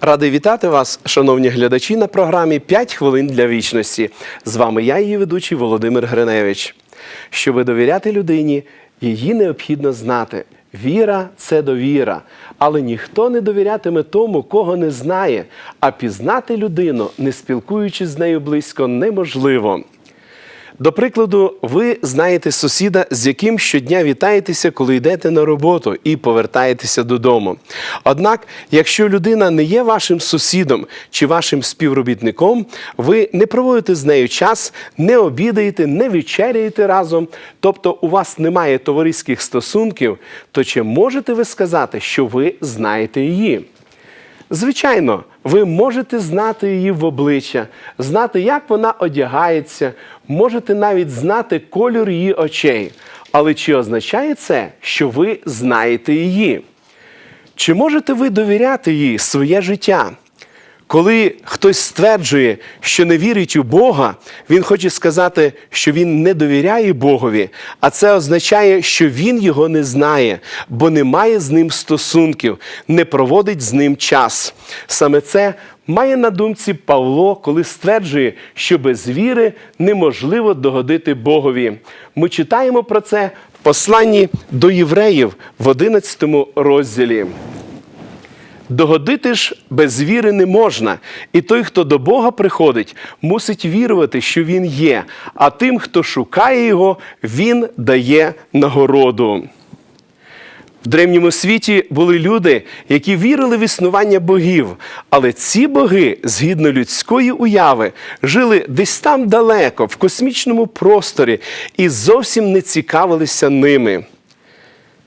Радий вітати вас, шановні глядачі, на програмі «5 хвилин для вічності. З вами я, її ведучий Володимир Гриневич. Щоби довіряти людині, її необхідно знати. Віра це довіра, але ніхто не довірятиме тому, кого не знає, а пізнати людину, не спілкуючись з нею близько, неможливо. До прикладу, ви знаєте сусіда, з яким щодня вітаєтеся, коли йдете на роботу і повертаєтеся додому. Однак, якщо людина не є вашим сусідом чи вашим співробітником, ви не проводите з нею час, не обідаєте, не вечеряєте разом, тобто у вас немає товариських стосунків, то чи можете ви сказати, що ви знаєте її? Звичайно, ви можете знати її в обличчя, знати, як вона одягається, можете навіть знати кольор її очей. Але чи означає це, що ви знаєте її? Чи можете ви довіряти їй своє життя? Коли хтось стверджує, що не вірить у Бога, він хоче сказати, що він не довіряє Богові, а це означає, що він його не знає, бо не має з ним стосунків, не проводить з ним час. Саме це має на думці Павло, коли стверджує, що без віри неможливо догодити Богові. Ми читаємо про це в посланні до євреїв в 11 розділі. Догодити ж без віри не можна, і той, хто до Бога приходить, мусить вірувати, що Він є, а тим, хто шукає Його, Він дає нагороду. В древньому світі були люди, які вірили в існування богів, але ці боги, згідно людської уяви, жили десь там далеко, в космічному просторі і зовсім не цікавилися ними.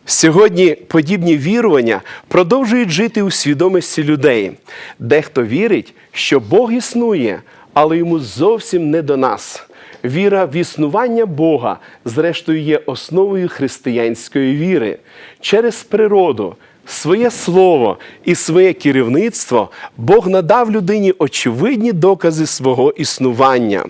Сьогодні подібні вірування продовжують жити у свідомості людей. Дехто вірить, що Бог існує, але йому зовсім не до нас. Віра в існування Бога, зрештою, є основою християнської віри. Через природу, своє слово і своє керівництво Бог надав людині очевидні докази свого існування.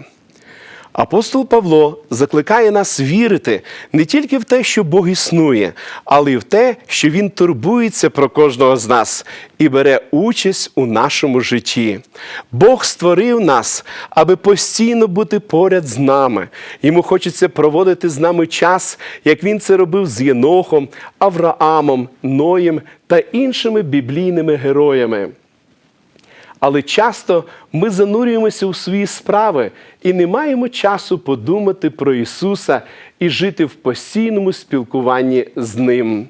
Апостол Павло закликає нас вірити не тільки в те, що Бог існує, але й в те, що Він турбується про кожного з нас і бере участь у нашому житті. Бог створив нас, аби постійно бути поряд з нами. Йому хочеться проводити з нами час, як він це робив з Єнохом, Авраамом, Ноєм та іншими біблійними героями. Але часто ми занурюємося у свої справи і не маємо часу подумати про Ісуса і жити в постійному спілкуванні з Ним.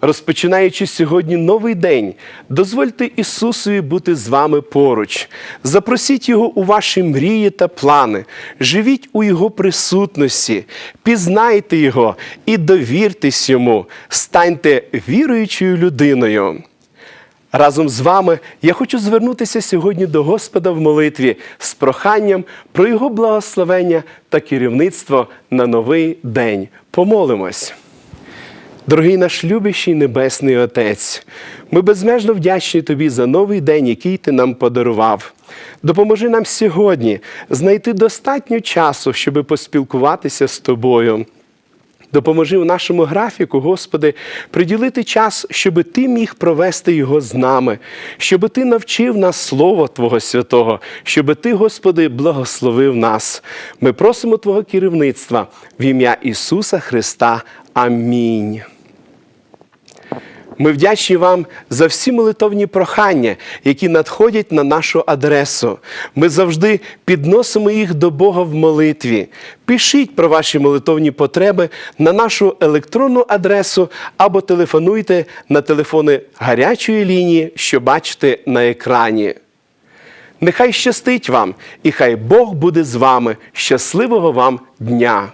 Розпочинаючи сьогодні новий день, дозвольте Ісусові бути з вами поруч. Запросіть Його у ваші мрії та плани, живіть у Його присутності, пізнайте Його і довіртесь Йому, станьте віруючою людиною. Разом з вами я хочу звернутися сьогодні до Господа в молитві з проханням про Його благословення та керівництво на новий день. Помолимось. Дорогий наш любящий Небесний Отець, ми безмежно вдячні Тобі за новий день, який Ти нам подарував. Допоможи нам сьогодні знайти достатньо часу, щоб поспілкуватися з Тобою. Допоможи в нашому графіку, Господи, приділити час, щоб Ти міг провести його з нами, щоб Ти навчив нас Слова Твого Святого, щоб Ти, Господи, благословив нас. Ми просимо Твого керівництва в ім'я Ісуса Христа. Амінь. Ми вдячні вам за всі молитовні прохання, які надходять на нашу адресу. Ми завжди підносимо їх до Бога в молитві. Пишіть про ваші молитовні потреби на нашу електронну адресу або телефонуйте на телефони гарячої лінії, що бачите на екрані. Нехай щастить вам, і хай Бог буде з вами. Щасливого вам дня!